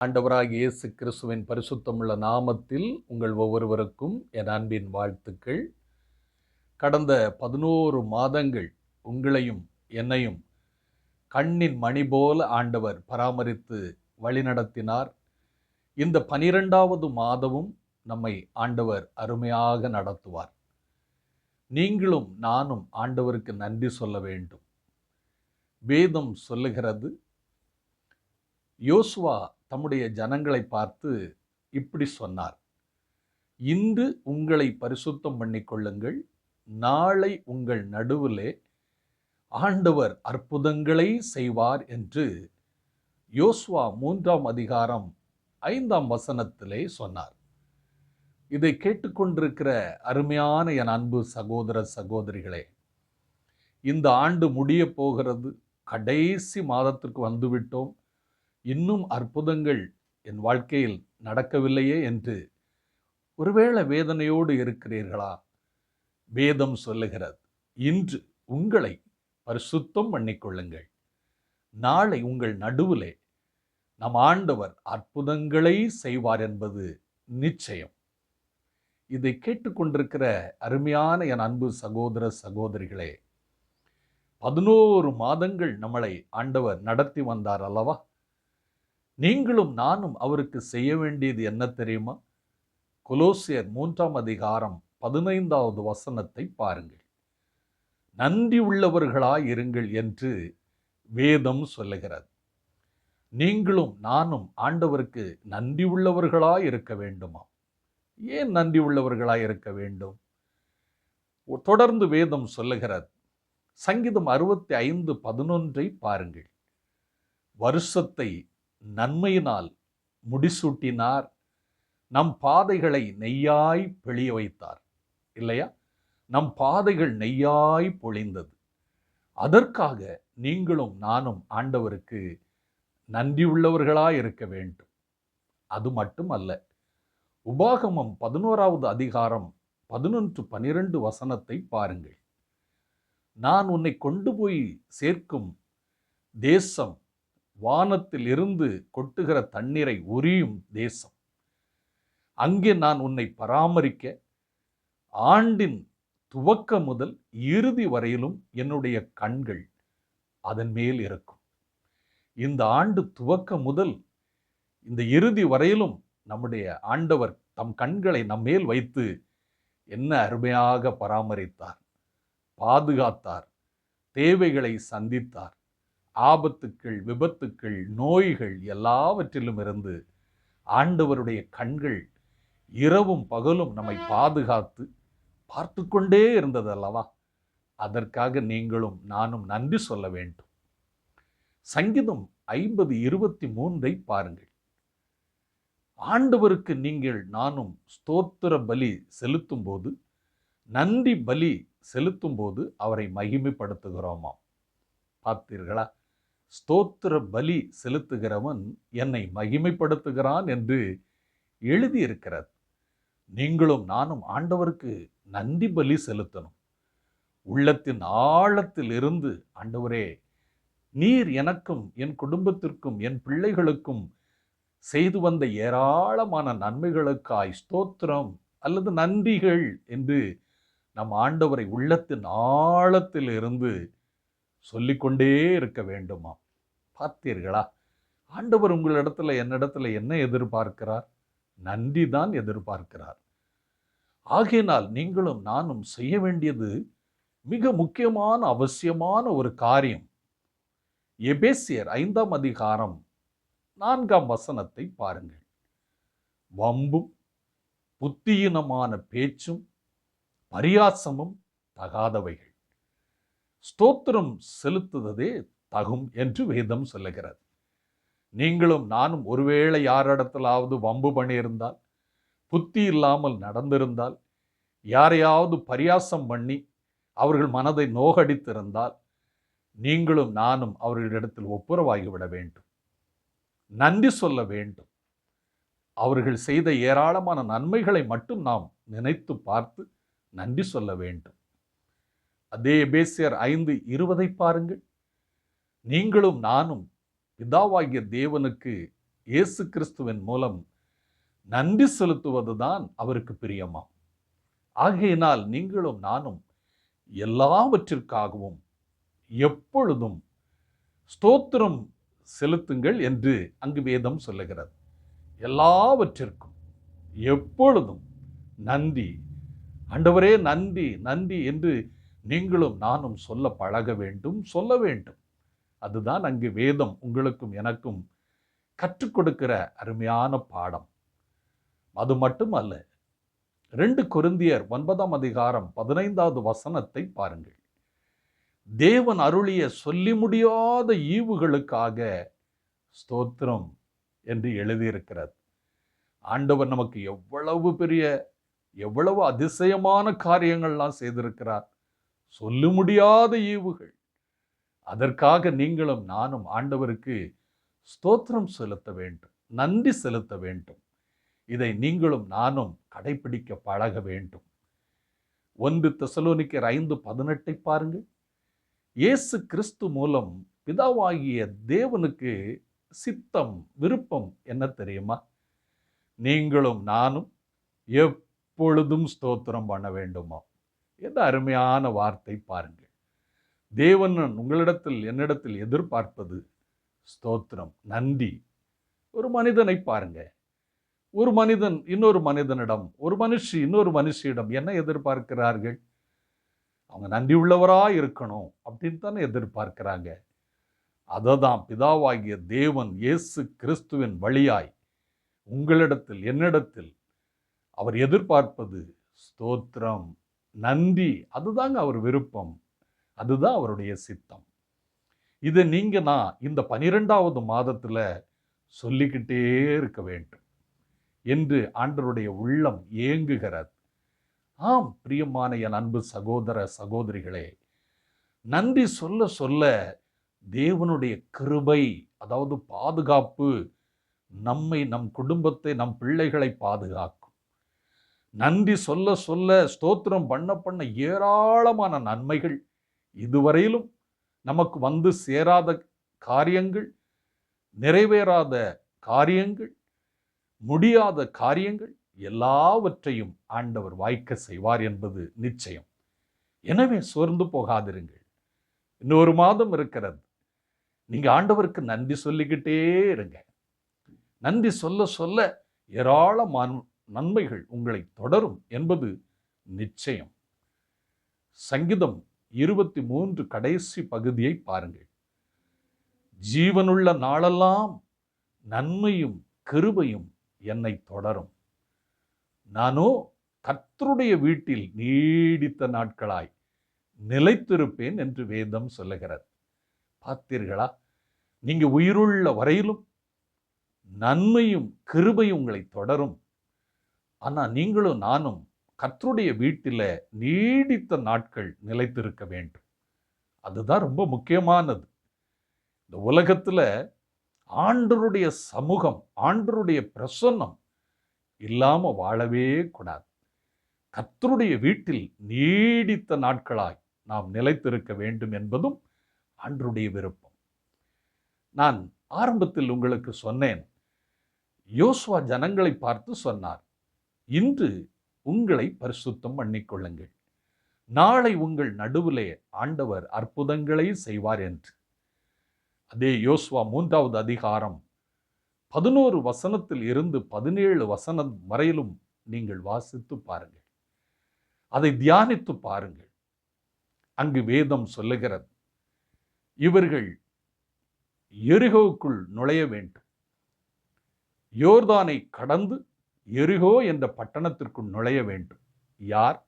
ஆண்டவராக இயேசு கிறிஸ்துவின் பரிசுத்தமுள்ள நாமத்தில் உங்கள் ஒவ்வொருவருக்கும் என் அன்பின் வாழ்த்துக்கள். கடந்த பதினோரு மாதங்கள் உங்களையும் என்னையும் கண்ணின் மணி போல ஆண்டவர் பராமரித்து வழிநடத்தினார். இந்த பனிரெண்டாவது மாதமும் நம்மை ஆண்டவர் அருமையாக நடத்துவார். நீங்களும் நானும் ஆண்டவருக்கு நன்றி சொல்ல வேண்டும். வேதம் சொல்லுகிறது யோசுவா தம்முடைய ஜனங்களை பார்த்து இப்படி சொன்னார். இன்று உங்களை பரிசுத்தம் பண்ணிக்கொள்ளுங்கள். நாளை உங்கள் நடுவிலே ஆண்டவர் அற்புதங்களை செய்வார் என்று யோசுவா மூன்றாம் அதிகாரம் ஐந்தாம் வசனத்திலே சொன்னார். இதை கேட்டுக்கொண்டிருக்கிற அருமையான என் அன்பு சகோதர சகோதரிகளே இந்த ஆண்டு முடிய போகிறது. கடைசி மாதத்திற்கு வந்துவிட்டோம். இன்னும் அற்புதங்கள் என் வாழ்க்கையில் நடக்கவில்லையே என்று ஒருவேளை வேதனையோடு இருக்கிறீர்களா? வேதம் சொல்லுகிறது இன்று உங்களை பரிசுத்தம் பண்ணிக்கொள்ளுங்கள். நாளை உங்கள் நடுவிலே நம் ஆண்டவர் அற்புதங்களை செய்வார் என்பது நிச்சயம். இதை கேட்டுக்கொண்டிருக்கிற அருமையான என் அன்பு சகோதர சகோதரிகளே பதினோரு மாதங்கள் நம்மளை ஆண்டவர் நடத்தி வந்தார் அல்லவா? நீங்களும் நானும் அவருக்கு செய்ய வேண்டியது என்ன தெரியுமா? கொலோசியர் மூன்றாம் அதிகாரம் பதினைந்தாவது வசனத்தை பாருங்கள். நன்றி உள்ளவர்களாய் இருங்கள் என்று வேதம் சொல்லுகிறது. நீங்களும் நானும் ஆண்டவருக்கு நன்றி உள்ளவர்களாய் இருக்க வேண்டுமா? ஏன் நன்றி உள்ளவர்களாய் இருக்க வேண்டும்? தொடர்ந்து வேதம் சொல்லுகிறது. சங்கீதம் அறுபத்தி ஐந்து பதினொன்றை பாருங்கள். வருஷத்தை நன்மையினால் முடிசூட்டினார். நம் பாதைகளை நெய்யாய் பெளிய வைத்தார். இல்லையா? நம் பாதைகள் நெய்யாய் பொழிந்தது. அதற்காக நீங்களும் நானும் ஆண்டவருக்கு நன்றி உள்ளவர்களாய் இருக்க வேண்டும். அது மட்டும் அல்ல உபாகமம் பதினோராவது அதிகாரம் பதினொன்று பனிரெண்டு வசனத்தை பாருங்கள். நான் உன்னை கொண்டு போய் சேர்க்கும் தேசம் வானத்தில் இருந்து கொட்டுகிற தண்ணீரை உரியும் தேசம். அங்கே நான் உன்னை பராமரிக்க ஆண்டின் துவக்க முதல் இறுதி வரையிலும் என்னுடைய கண்கள் அதன் மேல் இருக்கும். இந்த ஆண்டு துவக்க முதல் இந்த இறுதி வரையிலும் நம்முடைய ஆண்டவர் தம் கண்களை நம்மேல் வைத்து என்ன அருமையாக பராமரித்தார் பாதுகாத்தார் தேவைகளை சந்தித்தார். ஆபத்துக்கள் விபத்துக்கள் நோய்கள் எல்லாவற்றிலும் இருந்து ஆண்டவருடைய கண்கள் இரவும் பகலும் நம்மை பாதுகாத்து பார்த்து கொண்டே இருந்தது அல்லவா? அதற்காக நீங்களும் நானும் நன்றி சொல்ல வேண்டும். சங்கீதம் ஐம்பது இருபத்தி மூன்றை பாருங்கள். ஆண்டவருக்கு நீங்கள் நானும் ஸ்தோத்திர பலி செலுத்தும் போது நன்றி பலி செலுத்தும் போது அவரை மகிமைப்படுத்துகிறோமாம். பார்த்தீர்களா? ஸ்தோத்திர பலி செலுத்துகிறவன் என்னை மகிமைப்படுத்துகிறான் என்று எழுதியிருக்கிறது. நீங்களும் நானும் ஆண்டவருக்கு நன்றி பலி செலுத்தணும். உள்ளத்தின் ஆழத்தில் இருந்து ஆண்டவரே நீர் எனக்கும் என் குடும்பத்திற்கும் என் பிள்ளைகளுக்கும் செய்து வந்த ஏராளமான நன்மைகளுக்காய் ஸ்தோத்திரம் அல்லது நன்றிகள் என்று நம் ஆண்டவரை உள்ளத்தின் ஆழத்தில் இருந்து சொல்லிக்கொண்டே இருக்க வேண்டுமா பார்த்தீர்களா? ஆண்டவர் உங்களிடத்துல என்னிடத்துல என்ன எதிர்பார்க்கிறார்? நன்றி தான் எதிர்பார்க்கிறார். ஆகையினால் நீங்களும் நானும் செய்ய வேண்டியது மிக முக்கியமான அவசியமான ஒரு காரியம். எபேசியர் ஐந்தாம் அதிகாரம் நான்காம் வசனத்தை பாருங்கள். வம்பும் புத்தியினமான பேச்சும் பரியாசமும் தகாதவைகள். ஸ்தோத்திரம் செலுத்துவதே தகும் என்று வேதம் சொல்லுகிறது. நீங்களும் நானும் ஒருவேளை யாரிடத்திலாவது வம்பு பண்ணியிருந்தால் புத்தி இல்லாமல் நடந்திருந்தால் யாரையாவது பரியாசம் பண்ணி அவர்கள் மனதை நோகடித்திருந்தால் நீங்களும் நானும் அவர்களிடத்தில் ஒப்புரவாகிவிட வேண்டும். நன்றி சொல்ல வேண்டும். அவர்கள் செய்த ஏராளமான நன்மைகளை மட்டும் நாம் நினைத்து பார்த்து நன்றி சொல்ல வேண்டும். அதே பேசியர் ஐந்து இருபதை பாருங்கள். நீங்களும் நானும் பிதாவாகிய தேவனுக்கு இயேசு கிறிஸ்துவின் மூலம் நன்றி செலுத்துவதுதான் அவருக்கு பிரியமாம் ஆகையினால் நீங்களும் நானும் எல்லாவற்றிற்காகவும் எப்பொழுதும் ஸ்தோத்திரம் செலுத்துங்கள் என்று அங்கு வேதம் சொல்லுகிறது. எல்லாவற்றிற்கும் எப்பொழுதும் நன்றி. ஆண்டவரே நன்றி நன்றி என்று நீங்களும் நானும் சொல்ல பழக வேண்டும் சொல்ல வேண்டும். அதுதான் அங்கு வேதம் உங்களுக்கும் எனக்கும் கற்றுக் கொடுக்கிற அருமையான பாடம். அது மட்டும் அல்ல ரெண்டு குருந்தியர் ஒன்பதாம் அதிகாரம் பதினைந்தாவது வசனத்தை பாருங்கள். தேவன் அருளிய சொல்லி முடியாத ஈவுகளுக்காக ஸ்தோத்திரம் என்று எழுதியிருக்கிறது. ஆண்டவர் நமக்கு எவ்வளவு பெரிய எவ்வளவு அதிசயமான காரியங்கள்லாம் செய்திருக்கிறார். சொல்ல முடியாத ஈவுகள். அதற்காக நீங்களும் நானும் ஆண்டவருக்கு ஸ்தோத்திரம் செலுத்த வேண்டும் நன்றி செலுத்த வேண்டும். இதை நீங்களும் நானும் கடைபிடிக்க பழக வேண்டும். ஒன்று தெசலோனிக்கர் ஐந்து பதினெட்டை பாருங்கள். இயேசு கிறிஸ்து மூலம் பிதாவாகிய தேவனுக்கு சித்தம் விருப்பம் என்ன தெரியுமா? நீங்களும் நானும் எப்பொழுதும் ஸ்தோத்திரம் பண்ண வேண்டுமா? எந்த அருமையான வார்த்தை பாருங்கள். தேவன் உங்களிடத்தில் என்னிடத்தில் எதிர்பார்ப்பது ஸ்தோத்திரம் நன்றி. ஒரு மனிதனை பாருங்க. ஒரு மனிதன் இன்னொரு மனிதனிடம் ஒரு மனுஷி இன்னொரு மனுஷியிடம் என்ன எதிர்பார்க்கிறார்கள்? அவங்க நன்றி உள்ளவராக இருக்கணும் அப்படின்னு தானே எதிர்பார்க்கிறாங்க. அதை தான் பிதாவாகிய தேவன் இயேசு கிறிஸ்துவின் வழியாய் உங்களிடத்தில் என்னிடத்தில் அவர் எதிர்பார்ப்பது ஸ்தோத்திரம். நன்றி. அதுதாங்க அவர் விருப்பம். அதுதான் அவருடைய சித்தம். இதை நீங்கள் நான் இந்த பனிரெண்டாவது மாதத்தில் சொல்லிக்கிட்டே இருக்க வேண்டும். என்று ஆண்டருடைய உள்ளம் ஏங்குகிறது. ஆம் பிரியமான என் அன்பு சகோதர சகோதரிகளே நன்றி சொல்ல சொல்ல தேவனுடைய கிருபை அதாவது பாதுகாப்பு நம்மை நம் குடும்பத்தை நம் பிள்ளைகளை பாதுகாக்கும். நன்றி சொல்ல சொல்ல ஸ்தோத்திரம் பண்ண பண்ண ஏராளமான நன்மைகள். இதுவரையிலும் நமக்கு வந்து சேராத காரியங்கள் நிறைவேறாத காரியங்கள் முடியாத காரியங்கள் எல்லாவற்றையும் ஆண்டவர் வாய்க்க செய்வார் என்பது நிச்சயம். எனவே சோர்ந்து போகாதிருங்கள். இன்னொரு மாதம் இருக்கிறது. நீங்கள் ஆண்டவருக்கு நன்றி சொல்லிக்கிட்டே இருங்க. நன்றி சொல்ல சொல்ல ஏராளமான நன்மைகள் உங்களை தொடரும் என்பது நிச்சயம். சங்கீதம் இருபத்தி மூன்று கடைசி பகுதியை பாருங்கள். ஜீவனுள்ள நாளெல்லாம் நன்மையும் கிருபையும் என்னை தொடரும். நானோ கத்தருடைய வீட்டில் நீடித்த நாட்களாய் நிலைத்திருப்பேன் என்று வேதம் சொல்லுகிறது. பார்த்தீர்களா? நீங்க உயிருள்ள வரையிலும் நன்மையும் கிருபையும் உங்களை தொடரும். ஆனால் நீங்களும் நானும் கர்த்தருடைய வீட்டில் நீடித்த நாட்கள் நிலைத்திருக்க வேண்டும். அதுதான் ரொம்ப முக்கியமானது. இந்த உலகத்தில் ஆண்டருடைய சமூகம் ஆண்டருடைய பிரசன்னம் இல்லாமல் வாழவே கூடாது. கர்த்தருடைய வீட்டில் நீடித்த நாட்களாய் நாம் நிலைத்திருக்க வேண்டும் என்பதும் ஆண்டருடைய விருப்பம். நான் ஆரம்பத்தில் உங்களுக்கு சொன்னேன் யோசுவா ஜனங்களை பார்த்து சொன்னார் இன்று உங்களை பரிசுத்தம் பண்ணிக்கொள்ளுங்கள். நாளை உங்கள் நடுவிலே ஆண்டவர் அற்புதங்களை செய்வார் என்று. அதே யோஸ்வா மூன்றாவது அதிகாரம் பதினோரு வசனத்தில் இருந்து பதினேழு வசனம் வரையிலும் நீங்கள் வாசித்து பாருங்கள். அதை தியானித்து பாருங்கள். அங்கு வேதம் சொல்லுகிறது இவர்கள் எரிகோவுக்குள் நுழைய வேண்டும். யோர்தானை கடந்து எரிகோ என்ற பட்டணத்திற்குள் நுழைய வேண்டும். யார்?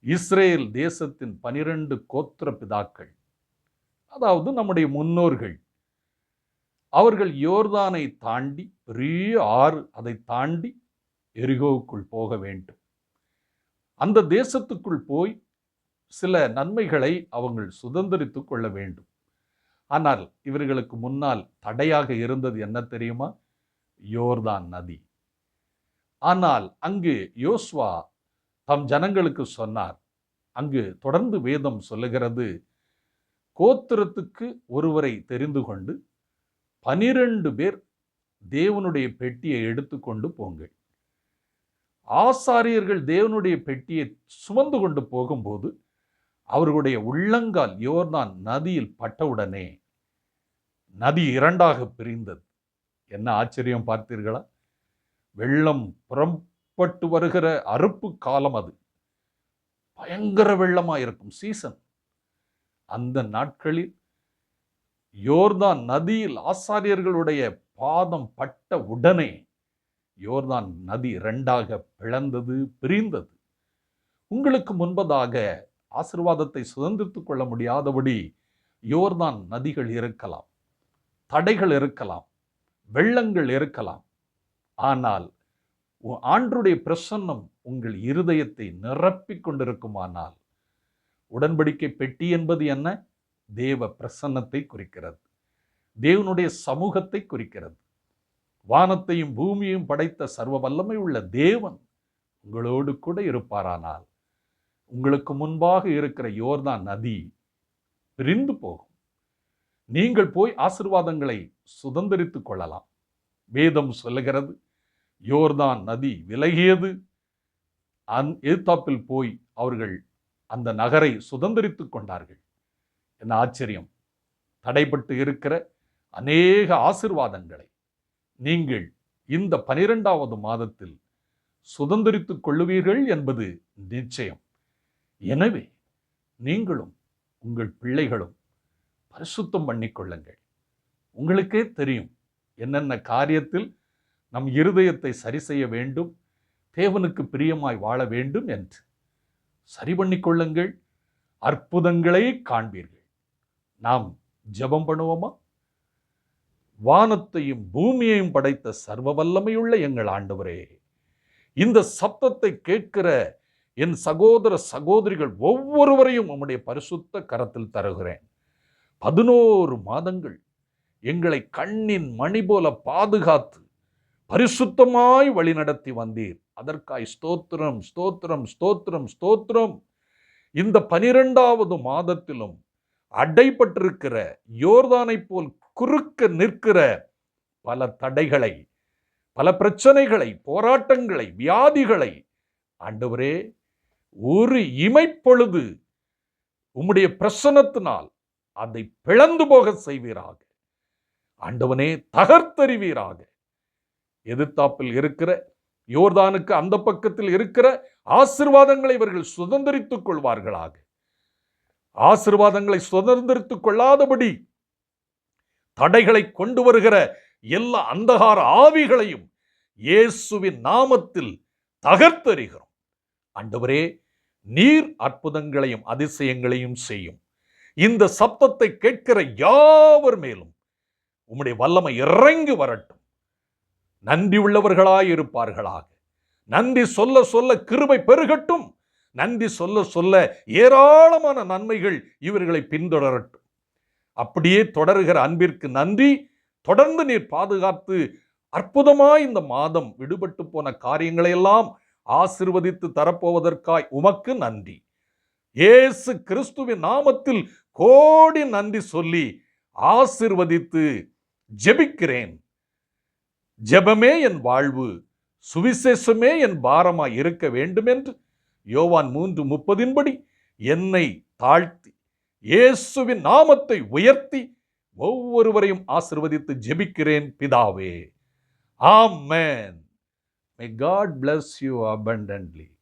இஸ்ரேல் தேசத்தின் பனிரெண்டு கோத்திர பிதாக்கள். அதாவது நம்முடைய முன்னோர்கள். அவர்கள் யோர்தானை தாண்டி பெரிய ஆறு அதை தாண்டி எரிகோவுக்குள் போக வேண்டும். அந்த தேசத்துக்குள் போய் சில நன்மைகளை அவங்கள் சுதந்திரித்து கொள்ள வேண்டும். ஆனால் இவர்களுக்கு முன்னால் தடையாக இருந்தது என்ன தெரியுமா? யோர்தான் நதி. ஆனால் அங்கு யோஸ்வா தம் ஜனங்களுக்கு சொன்னார். அங்கு தொடர்ந்து வேதம் சொல்லுகிறது. கோத்திரத்துக்கு ஒருவரை தெரிந்து கொண்டு பனிரெண்டு பேர் தேவனுடைய பெட்டியை எடுத்துக்கொண்டு போங்கள். ஆசாரியர்கள் தேவனுடைய பெட்டியை சுமந்து கொண்டு போகும்போது அவர்களுடைய உள்ளங்கால் யோர்தான் நதியில் பட்டவுடனே நதி இரண்டாக பிரிந்தது. என்ன ஆச்சரியம் பார்த்தீர்களா? வெள்ளம் புறப்பட்டு வருகிற அறுப்பு காலம் அது. பயங்கர வெள்ளமாக இருக்கும் சீசன் அந்த நாட்களில் யோர்தான் நதியில் ஆசாரியர்களுடைய பாதம் பட்ட உடனே யோர்தான் நதி இரண்டாக பிளந்தது பிரிந்தது. உங்களுக்கு முன்பதாக ஆசிர்வாதத்தை சுதந்திரித்துக் கொள்ள முடியாதபடி யோர்தான் நதிகள் இருக்கலாம் தடைகள் இருக்கலாம் வெள்ளங்கள் இருக்கலாம். ஆனால் உ- ஆண்டருடைய பிரசன்னம் உங்கள் இருதயத்தை நிரப்பிக் கொண்டிருக்குமானால் உடன்படிக்கை பெட்டி என்பது என்ன? தேவ பிரசன்னத்தை குறிக்கிறது. தேவனுடைய சமூகத்தை குறிக்கிறது. வானத்தையும் பூமியையும் படைத்த சர்வ வல்லமை உள்ள தேவன் உங்களோடு கூட இருப்பாரானால் உங்களுக்கு முன்பாக இருக்கிற யோர்தான் நதி பிரிந்து போகும். நீங்கள் போய் ஆசிர்வாதங்களை சுதந்திரித்துக் கொள்ளலாம். வேதம் சொல்லுகிறது யோர்தான் நதி விலகியது. அந் எதிர்த்தாப்பில் போய் அவர்கள் அந்த நகரை சுதந்திரித்து கொண்டார்கள். என்ன ஆச்சரியம். தடைப்பட்டு இருக்கிற அநேக ஆசிர்வாதங்களை நீங்கள் இந்த பனிரெண்டாவது மாதத்தில் சுதந்திரித்து கொள்ளுவீர்கள் என்பது நிச்சயம். எனவே நீங்களும் உங்கள் பிள்ளைகளும் பரிசுத்தம் பண்ணிக்கொள்ளுங்கள் உங்களுக்கே தெரியும் என்னென்ன காரியத்தில் நம் இருதயத்தை சரி செய்ய வேண்டும் தேவனுக்கு பிரியமாய் வாழ வேண்டும் என்று சரி பண்ணிக்கொள்ளுங்கள் அற்புதங்களை காண்பீர்கள். நாம் ஜெபம் பண்ணுவோமா? வானத்தையும் பூமியையும் படைத்த சர்வ வல்லமையுள்ள எங்கள் ஆண்டவரே இந்த சப்தத்தை கேட்கிற என் சகோதர சகோதரிகள் ஒவ்வொருவரையும் உம்முடைய பரிசுத்த கரத்தில் தருகிறேன். பதினோரு மாதங்கள் எங்களை கண்ணின் மணி போல பாதுகாத்து பரிசுத்தமாய் வழிநடத்தி வந்தீர். அதற்காய் ஸ்தோத்திரம் ஸ்தோத்திரம் ஸ்தோத்திரம் ஸ்தோத்திரம். இந்த பனிரெண்டாவது மாதத்திலும் அடைப்பட்டிருக்கிற யோர்தானைப் போல் குறுக்க நிற்கிற பல தடைகளை பல பிரச்சனைகளை போராட்டங்களை வியாதிகளை ஆண்டவரே ஒரு இமைப்பொழுது உம்முடைய பிரசன்னத்தினால் அதை பிளந்து போக செய்வீராக. ஆண்டவனே தகர்த்தறிவீராக. எதிர்த்தாப்பில் இருக்கிற யோர்தானுக்கு அந்த பக்கத்தில் இருக்கிற ஆசிர்வாதங்களை இவர்கள் சுதந்திரித்துக் கொள்வார்களாக. ஆசிர்வாதங்களை சுதந்திரித்துக் கொள்ளாதபடி தடைகளை கொண்டு வருகிற எல்லா அந்தகார ஆவிகளையும் இயேசுவின் நாமத்தில் தகர்த்தறிகிறோம். அண்டவரே நீர் அற்புதங்களையும் அதிசயங்களையும் செய்யும். இந்த சப்தத்தை கேட்கிற யாவர் மேலும் உம்முடைய வல்லமை இறங்கி வரட்டும். நன்றி உள்ளவர்களாயிருப்பார்களாக. நன்றி சொல்ல சொல்ல கிருபை பெருகட்டும். நன்றி சொல்ல சொல்ல ஏராளமான நன்மைகள் இவர்களை பின்தொடரட்டும். அப்படியே தொடருகிற அன்பிற்கு நன்றி. தொடர்ந்து நீர் பாதுகாத்து அற்புதமாய் இந்த மாதம் விடுபட்டு போன காரியங்களை எல்லாம் ஆசிர்வதித்து தரப்போவதற்காய் உமக்கு நன்றி. இயேசு கிறிஸ்துவின் நாமத்தில் கோடி நன்றி சொல்லி ஆசிர்வதித்து ஜெபிக்கிறேன். ஜெபமே என் வாழ்வு சுவிசேஷமே என் பாரமாய் இருக்க வேண்டும் என்று யோவான் மூன்று முப்பதின்படி என்னை தாழ்த்தி இயேசுவின் நாமத்தை உயர்த்தி ஒவ்வொருவரையும் ஆசிர்வதித்து ஜெபிக்கிறேன் பிதாவே. ஆமென். May God bless you abundantly